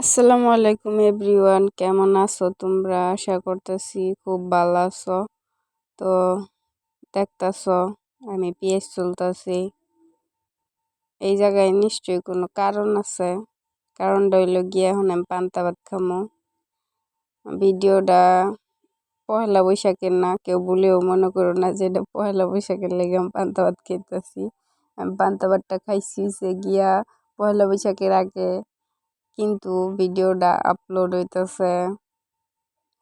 আসসালামু আলাইকুম এভরিওয়ান, কেমন আছো তোমরা? আশা করতেছি খুব ভালো আছো। তো দেখতেছ, আমি পেঁয়াজ চলতেছি। এই জায়গায় নিশ্চয়ই কোনো কারণ আছে। কারণটা হইল গিয়ে এখন আমি পান্তা ভাত খামো। ভিডিওটা পহেলা বৈশাখের না, কেউ বলেও মনে করো না যে এটা পহেলা বৈশাখের লেগে আমি পান্তা ভাত খেতেছি। আমি পান্তা ভাতটা খাইছি সে গিয়া পয়লা বৈশাখের আগে কিন্তু ভিডিওটা আপলোড হইতেছে।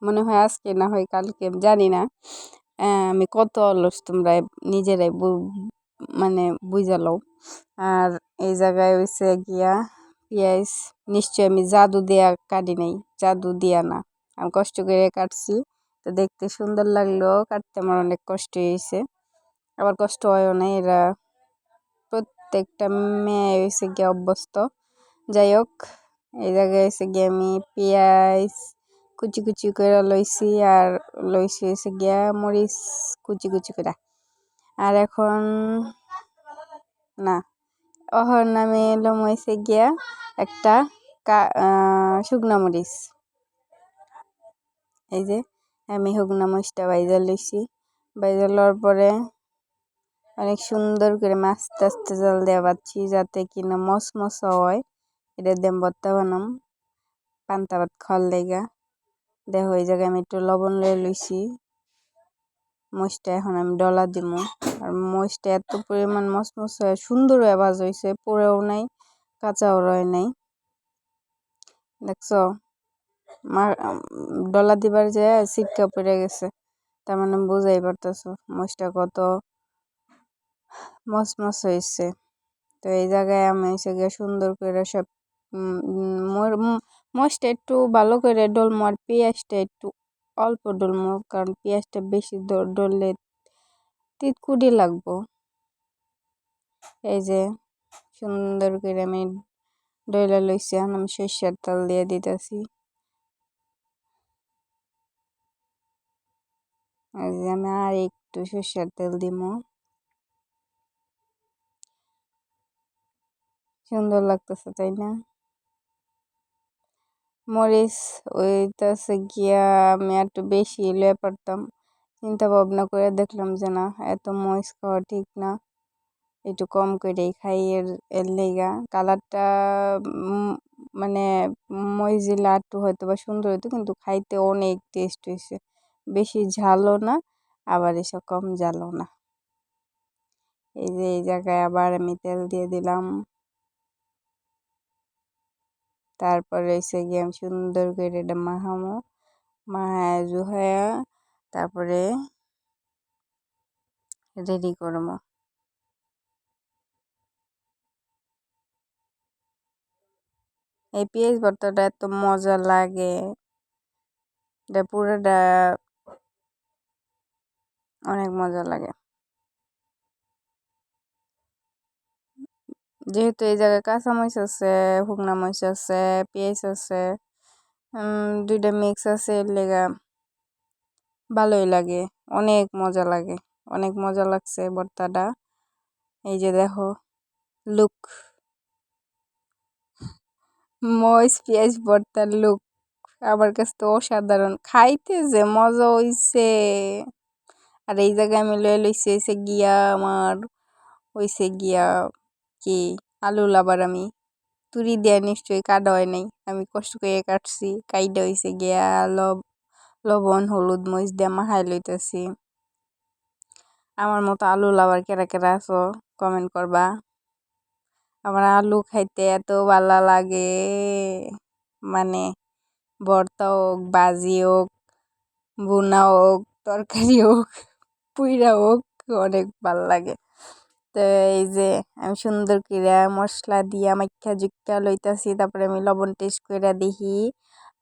মনে হয় আজকে না হয় কালকে, জানি না। আমি কত অলস তোমরা নিজেরাই মানে বুঝালো। আর এই জায়গায় হয়েছে গিয়া পেঁয়াজ নিশ্চয় আমি জাদু দেয়া কাটি নাই, জাদু দিয়া না। আমি কষ্ট করে কাটছি, তো দেখতে সুন্দর লাগল, কাটতে আমার অনেক কষ্ট হয়েছে আবার কষ্ট হয়ও না, এরা প্রত্যেকটা মেয়ে হয়েছে গিয়ে অভ্যস্ত। যাই হোক এই জায়গায় এসে গিয়ে আমি পেঁয়াজ কুচি কুচি করে লইছি আর লইছি এসে গিয়া মরিচ, কুচি কুচি করে আর এখন না, অহর নামে এলাম হয়েছে গিয়া একটা শুকনা মরিচ। এই যে, আমি শুকনা মরিচটা বাইজা লইছি। বাইজা লওয়ার পরে অনেক সুন্দর করে মাছ আস্তে জল দেওয়া পাচ্ছি যাতে কিনা মশ মশা হয়। এটা দিয়ে ভর্তা বানাম। পান্তা ভাত খাওয়ার লেগা। দেখো, এই জায়গায় আমি একটু লবণ লয়ে লইছি। মশটা এখন আমি ডলা দিব। আর মশটা এত পরিমাণ মশমশ সুন্দর আওয়াজ হয়েছে পড়েও নাই, কাঁচাও রয় নাই। দেখছ? মা ডলা দিবার যে সিটকা পড়ে গেছে, তার মানে বুঝাই পারতেছো মশটা কত মসমস হয়েছে তো এই জায়গায় আমি এসে গিয়ে সুন্দর করে সব মশটা একটু ভালো করে ডলমো আর পেঁয়াজটা একটু অল্প ডলমো কারণ পেঁয়াজটা বেশি ডললে তিতকুড়ি লাগবো। এই যে সুন্দর করে আমি ডইলা লইছি আমি সর্ষের তেল দিয়ে দিতেছি। আমি আর একটু সর্ষের তেল দিব সুন্দর লাগতেছে, তাই না? মরিচ ওইটাছে গিয়া আমি একটু বেশি লয়ে পারতাম চিন্তা ভাবনা করে দেখলাম যে না, এত মরিচ খাওয়া ঠিক না। একটু কম করেই খাই এর এর লেগা। কালারটা মানে মরিচ দিলে একটু হয়তো বা সুন্দর হতো কিন্তু খাইতে অনেক টেস্ট হয়েছে বেশি ঝালও না, আবার এসব কম ঝালও না। এই যে এই জায়গায় আবার আমি তেল দিয়ে দিলাম। তারপরে এসে গিয়ে সুন্দর করে এটা মাহামো মাহায় জুহায়া তারপরে রেডি করব এই পেঁয়াজ ভর্তাটা এত মজা লাগে। এটা পুরোটা অনেক মজা লাগে। যেহেতু এই জায়গায় কাঁচামরিচ আছে শুকনা মরিচ আছে, পেঁয়াজ আছে দুইটা মিক্স আছে, এর লেগা ভালোই লাগে, অনেক মজা লাগে, অনেক মজা লাগছে ভর্তাটা। এই যে দেখো লুক মরিচ পেঁয়াজ ভর্তার লুক আমার কাছে তো অসাধারণ, খাইতে যে মজা হইছে। আর এই জায়গায় আমি লয়ে লইছি, হইছে গিয়া আমার, হইছে গিয়া কি? আলু লাবার আমি। তুরি দেয়া নিশ্চয়ই কাটা হয় নাই। আমি কষ্ট করে কাটছি। কাইটা হইছে গিয়া লব লবণ, হলুদ, মরিচ দিয়ে মাখাই লইতেছি। আমার মতো আলু লাভার কেরা কেরা আছো কমেন্ট করবা। আমার আলু খাইতে এত ভালো লাগে। মানে ভর্তা হোক, ভাজি হোক বুনা হোক, তরকারি হোক, পুইরা হোক, অনেক ভালো লাগে। তো এই যে আমি সুন্দর করে মশলা দিয়া মাইখা জুক্কা লইতাছি, তারপরে আমি লবণ টেস্ট করে দেখি।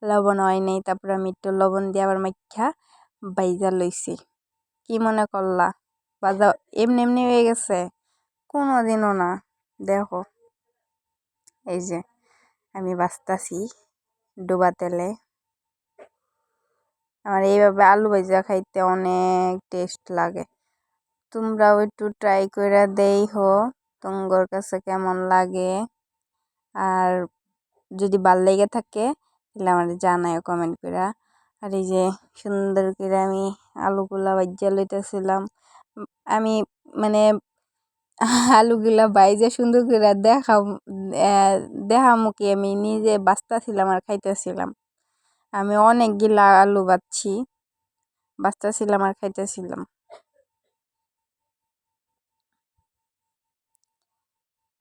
লবণ হয় নাই, তারপরে আমি একটু লবণ দিয়ে আবার মাইখা বাইজা লইছি। কি মনে করলা? বাজা এমনি এমনি হয়ে গেছে? কোনো দিনও না, দেখো। এই যে আমি বাঁচতাছি ডোবা তেলে। আমার এইভাবে আলু ভাজা খাইতে অনেক টেস্ট লাগে। তোমরাও একটু ট্রাই করে দেই হো তোমার কাছে কেমন লাগে? আর যদি ভালো লেগে থাকে, তাহলে আমার জানায় কমেন্ট করে আর এই যে সুন্দর করে আমি আলুগুলা ভাজ্যা লইতেছিলাম, আমি মানে আলুগুলা বাইজে সুন্দর করে দেখা দেখামুখী আমি নিজে বাঁচতেছিলাম আর খাইতেছিলাম। আমি অনেকগুলা আলু বাচ্ছি, বাঁচতেছিলাম আর খাইতেছিলাম।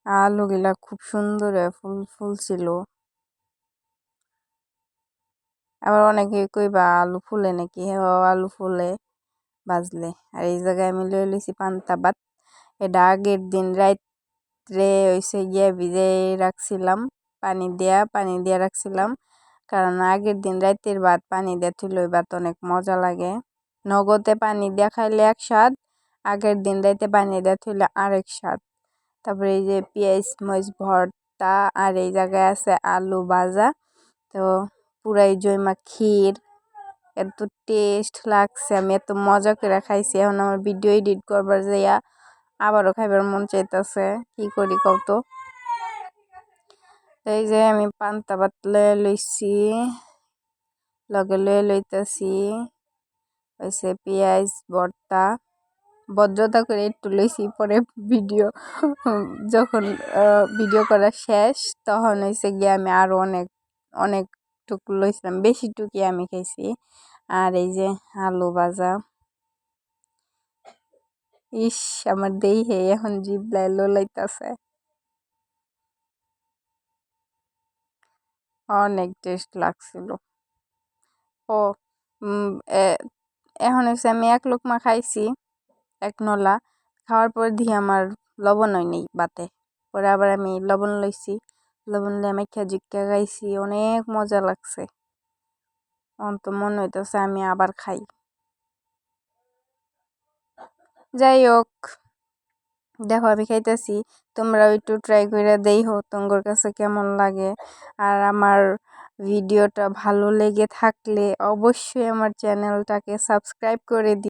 আলুগুলা খুব সুন্দর ফুল ফুল ছিল। আবার অনেকে কইবা আলু ফুলে নাকি? হ্যাঁ আলু ফুলে, বাজলে। আর এই জায়গায় আমি লয়ে লইছি পান্তা ভাত। এটা আগের দিন রাত্রে হইছে গিয়ে ভিজে রাখছিলাম, পানি দেয়া, পানি দিয়ে রাখছিলাম। কারণ আগের দিন রাতের ভাত পানি দিয়ে ওই ভাত অনেক মজা লাগে। নগদে পানি দিয়ে খাইলে এক স্বাদ, আগের দিন রাতে পানি দিয়ে থুলে আরেক স্বাদ। তারপরে এই যে পেঁয়াজ, মরিচ, ভর্তা আর এই জায়গায় আছে আলু ভাজা। তো পুরাই জৈমা ক্ষীর। এত টেস্ট লাগছে, আমি এত মজা করে খাইছি। এখন আমার ভিডিও এডিট করবার যাইয়া আবারও খাইবার মন চাইতেছে। কি করি কত এই যে আমি পান্তা ভাত লয়ে লইছি, লগে লয়ে লইতেছি। হয়েছে পেঁয়াজ, ভর্তা। ভদ্রতা করে একটু লইছি পরে ভিডিও যখন ভিডিও করা শেষ, তখন হয়েছে গিয়ে আমি আরও অনেক অনেক টুকু লইছিলাম, বেশি টুকি আমি খাইছি। আর এই যে আলু ভাজা। ইস, আমার দেই হে, এখন জিবলায় লোলাইতেছে। অনেক টেস্ট লাগছিল। ও এখন হচ্ছে আমি এক লোকমা খাইছি। এক নলা, খাওয়ার পর দিয়ে আমার লবণ হয় নেই বাতে। পরে আবার আমি লবণ লইছি, লবণ দিয়ে আমি খেজুক্কা খাইছি, অনেক মজা লাগছে। অন্ত মনে হইতেছে আমি আবার খাই। যাই হোক দেখো আমি খাইতেছি, তোমরাও একটু ট্রাই করে দেইহো তোমার কাছে কেমন লাগে। আর আমার ভিডিওটা ভালো লেগে থাকলে অবশ্যই আমার চ্যানেলটাকে সাবস্ক্রাইব করে দি